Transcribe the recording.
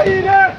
ஆயிரம்